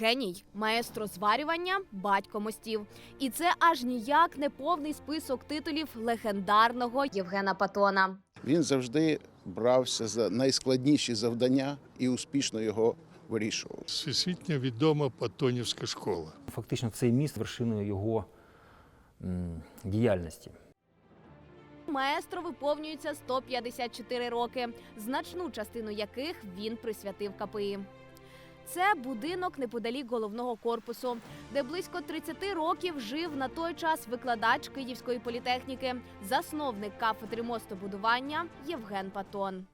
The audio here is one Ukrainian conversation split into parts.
Геній, маестро зварювання, батько мостів. І це аж ніяк не повний список титулів легендарного Євгена Патона. Він завжди брався за найскладніші завдання і успішно його вирішував. Всесвітньо відома Патонівська школа. Фактично, цей міст вершиною його м, діяльності. Маестро виповнюється 154 роки, значну частину яких він присвятив КПІ. Це будинок неподалік головного корпусу, де близько 30 років жив на той час викладач Київської політехніки, засновник кафедри мостобудування Євген Патон.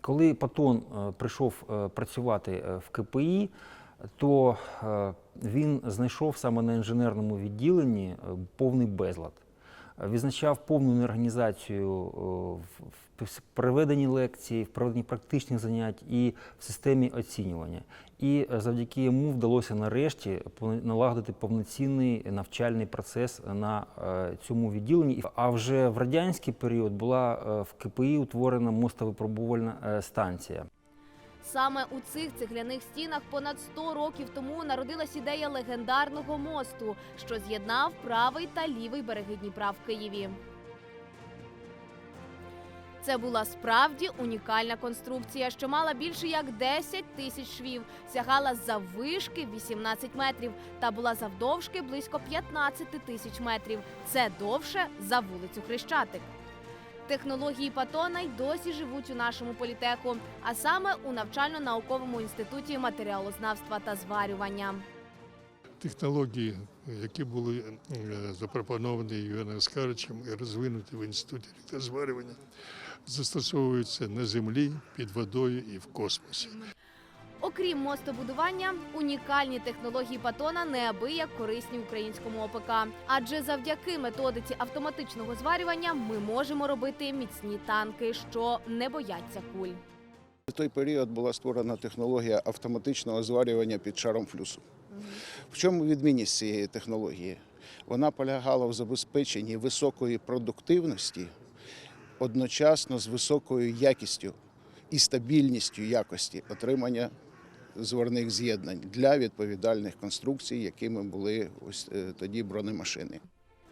Коли Патон е, прийшов е, працювати е, в КПІ, то він знайшов саме на інженерному відділенні повний безлад. Відзначав повну неорганізацію е, в проведенні лекцій, в проведенні практичних занять і в системі оцінювання. І е, завдяки йому вдалося нарешті налагодити повноцінний навчальний процес на е, цьому відділенні. А вже в радянський період була в КПІ утворена мостовипробувальна станція. Саме у цих цегляних стінах понад 100 років тому народилась ідея легендарного мосту, що з'єднав правий та лівий береги Дніпра в Києві. Це була справді унікальна конструкція, що мала більше як 10 тисяч швів, сягала заввишки 18 метрів та була завдовжки близько 15 тисяч метрів. Це довше за вулицю Хрещатик. Технології Патона й досі живуть у нашому політеху, а саме у навчально-науковому інституті матеріалознавства та зварювання. Технології, які були е, запропоновані Євгеном Оскаровичем і розвинуті в інституті електрозварювання, застосовуються на землі, під водою і в космосі. Окрім мостобудування, унікальні технології Патона неабияк корисні українському ОПК. Адже завдяки методиці автоматичного зварювання ми можемо робити міцні танки, що не бояться куль. В той період була створена технологія автоматичного зварювання під шаром флюсу. В чому відмінність цієї технології? Вона полягала в забезпеченні високої продуктивності одночасно з високою якістю і стабільністю якості отримання зварних з'єднань для відповідальних конструкцій, якими були ось е, тоді бронемашини.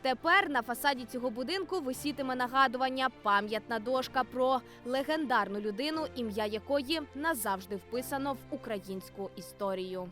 Тепер на фасаді цього будинку висітиме нагадування пам'ятна дошка про легендарну людину, ім'я якої назавжди вписано в українську історію.